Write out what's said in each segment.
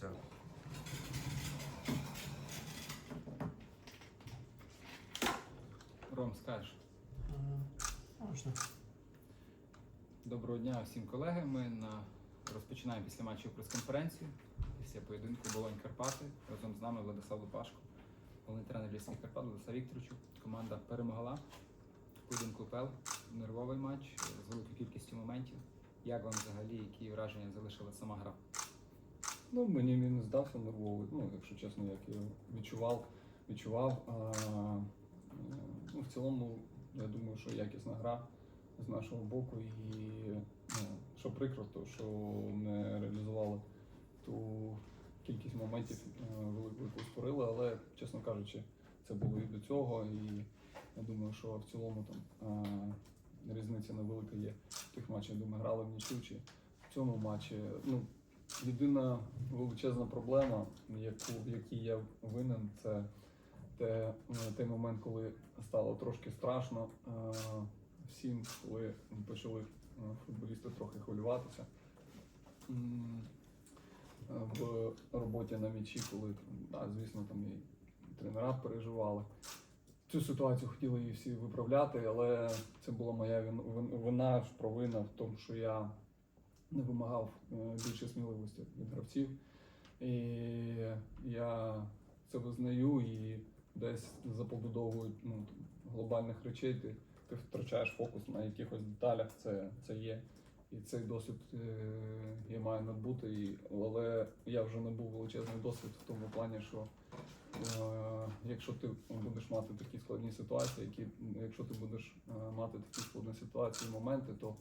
Все. Ром, скажеш. Можна. Доброго дня всім колеги. Ми на... розпочинаємо після матчу прес-конференцію. Після поєдинку Болонь Карпати. Разом з нами Владислав Лупашко, головний тренер Лісних Карпат, Владислав Вікторовичу. Команда перемогла. Поєдинку ПЛ. Нервовий матч е, з великою кількістю моментів. Як вам взагалі, які враження залишила сама гра? Ну, мені він не здався нервовий. Ну, якщо чесно, як я відчував, відчував. А, ну, в цілому, я думаю, що якісна гра з нашого боку. І ну, що прикро, то що не реалізували ту кількість моментів е, велику, створили, але, чесно кажучи, це було і до цього. І я думаю, що в цілому там а, різниця невелика є в тих матчах, де ми грали в нічю чи в цьому матчі. Ну, єдина величезна проблема, яку, в якій я винен, це те, той момент, коли стало трошки страшно е, всім, коли почали е, футболісти трохи хвилюватися. В роботі на м'ячі, коли да, звісно, там і тренера переживали. Цю ситуацію хотіли її всі виправляти, але це була моя вин- вин- вина провина в тому, що я не вимагав е, більше сміливості від гравців. І я це визнаю і десь за побудовою ну, глобальних речей ти, ти втрачаєш фокус на якихось деталях, це, це є. І цей досвід е, я маю надбути, і, але я вже не був величезний досвід в тому плані, що е, якщо ти будеш мати такі складні ситуації, які, якщо ти будеш мати такі складні ситуації, моменти, то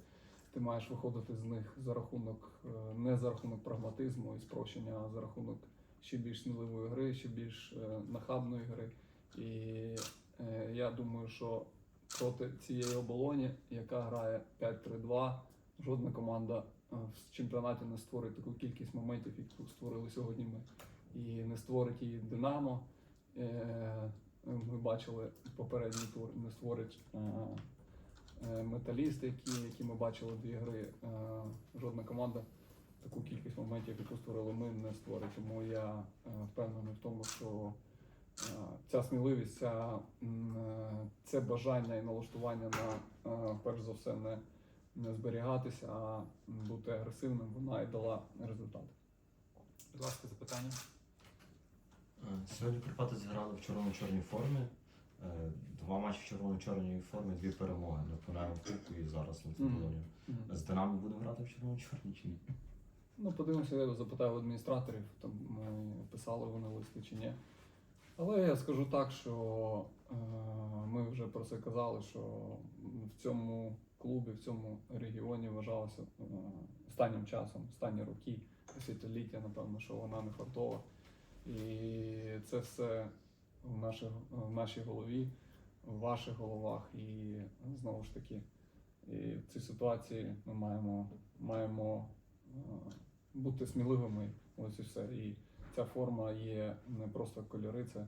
ти маєш виходити з них за рахунок е, не за рахунок прагматизму і спрощення, а за рахунок ще більш сміливої гри, ще більш е, нахабної гри. І е, я думаю, що проти цієї оболоні, яка грає 5-3-2, жодна команда в чемпіонаті не створить таку кількість моментів, яку створили сьогодні ми. І не створить її Динамо. Ми бачили попередній тур, не створить е, металісти, які, які ми бачили дві гри. Е, Жодна команда таку кількість моментів, яку створили ми, не створить. Тому я е, впевнений в тому, що ця сміливість, ця, це бажання і налаштування на перш за все не, не зберігатися, а бути агресивним, вона і дала результат. Будь ласка, запитання. Сьогодні Карпати зіграли в червоно-чорній формі. Е, Два матчі в червоно-чорній формі, дві перемоги. Напевно, в Кубку і зараз на Мгм. З Динамо будемо грати в червоно-чорній чи ні? Ну, подивимося, я запитаю адміністраторів, там ми писали вони листи чи ні. Але я скажу так, що е, ми вже про це казали, що в цьому клубі, в цьому регіоні вважалося е, останнім часом, останні роки, десятиліття, напевно, що вона не фартова. І це все в, наших, в нашій голові, в ваших головах. І знову ж таки, і в цій ситуації ми маємо, маємо е, бути сміливими. Ось і все. І ця форма є не просто кольори, це,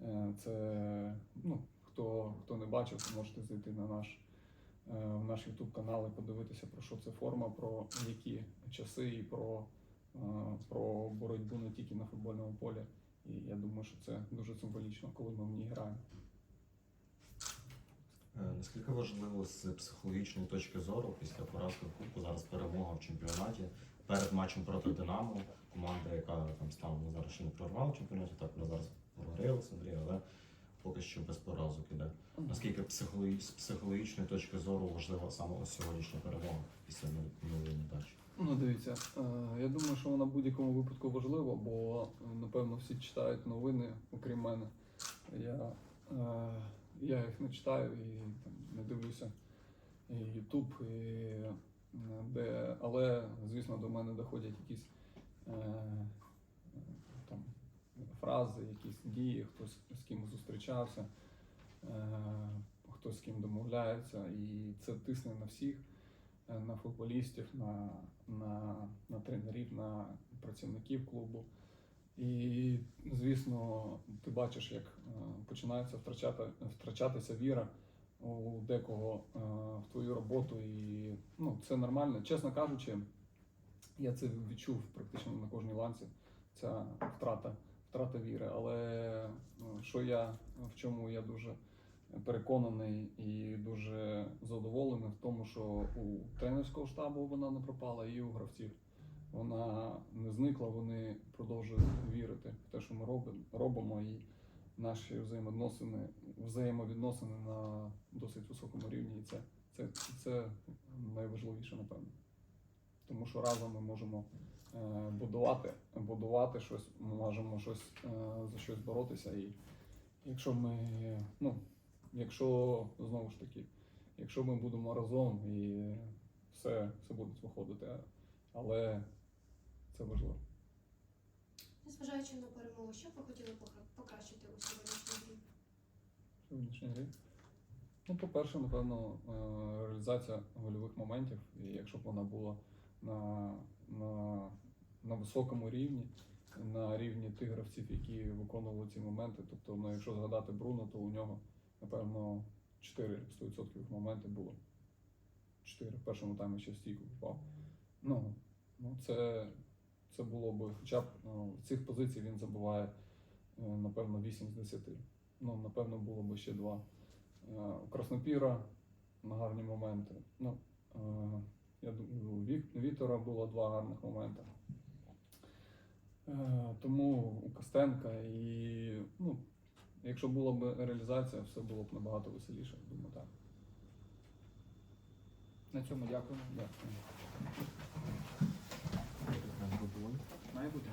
е, це ну, хто, хто не бачив, то можете зайти на наш, е, в наш YouTube канал і подивитися, про що це форма, про які часи і про, про боротьбу не тільки на футбольному полі. І я думаю, що це дуже символічно, коли ми в ній граємо. Е, Наскільки важливо з психологічної точки зору після поразки в Кубку, зараз перемога в чемпіонаті перед матчем проти Динамо, команда, яка там станом на зараз ще не прорвала в чемпіонаті, так вона зараз програє Олександрія, але поки що без поразок іде. Наскільки психологі- з психологічної точки зору важлива саме ось сьогоднішня перемога після минулої недачі? Ну, дивіться, е, я думаю, що вона в будь-якому випадку важлива, бо напевно всі читають новини, окрім мене. Я, е, я їх не читаю і там, не дивлюся і YouTube, і, е, де, але, звісно, до мене доходять якісь там, фрази, якісь дії, хтось з ким зустрічався, хтось з ким домовляється, і це тисне на всіх на футболістів, на, на, на тренерів, на працівників клубу. І, звісно, ти бачиш, як е, починається втрачати, втрачатися віра у декого е, в твою роботу. І ну, це нормально. Чесно кажучи, я це відчув практично на кожній ланці. ця втрата, втрата віри. Але що я в чому я дуже переконаний і дуже задоволений в тому, що у тренерського штабу вона не пропала, і у гравців. Вона не зникла, вони продовжують вірити в те, що ми робимо, робимо і наші взаємовідносини, взаємовідносини на досить високому рівні. І це, це, це найважливіше, напевно. Тому що разом ми можемо е, будувати, будувати щось, ми можемо щось е, за щось боротися. І якщо ми, ну, якщо знову ж таки, якщо ми будемо разом і все, все буде виходити, але це важливо. Незважаючи на перемогу, що б ви хотіли покращити у сьогоднішній грі? Сьогоднішній грі. Ну, по-перше, напевно, е, реалізація гольових моментів, і якщо б вона була на, на, на високому рівні, на рівні тих гравців, які виконували ці моменти. Тобто, ну, якщо згадати Бруно, то у нього, напевно, 4 100% моменти було. 4 в першому таймі ще стійку попав. Ну, ну це, це було б, хоча б ну, в цих позицій він забуває, е, напевно, 8 з 10. Ну, напевно, було б ще два. Е, У Краснопіра на гарні моменти. Ну, е, я думаю, у Віктора було два гарних моменти. Тому у Костенка і ну, якщо була б реалізація, все було б набагато веселіше. Думаю, так. На цьому дякуємо. Дякую. Має бути.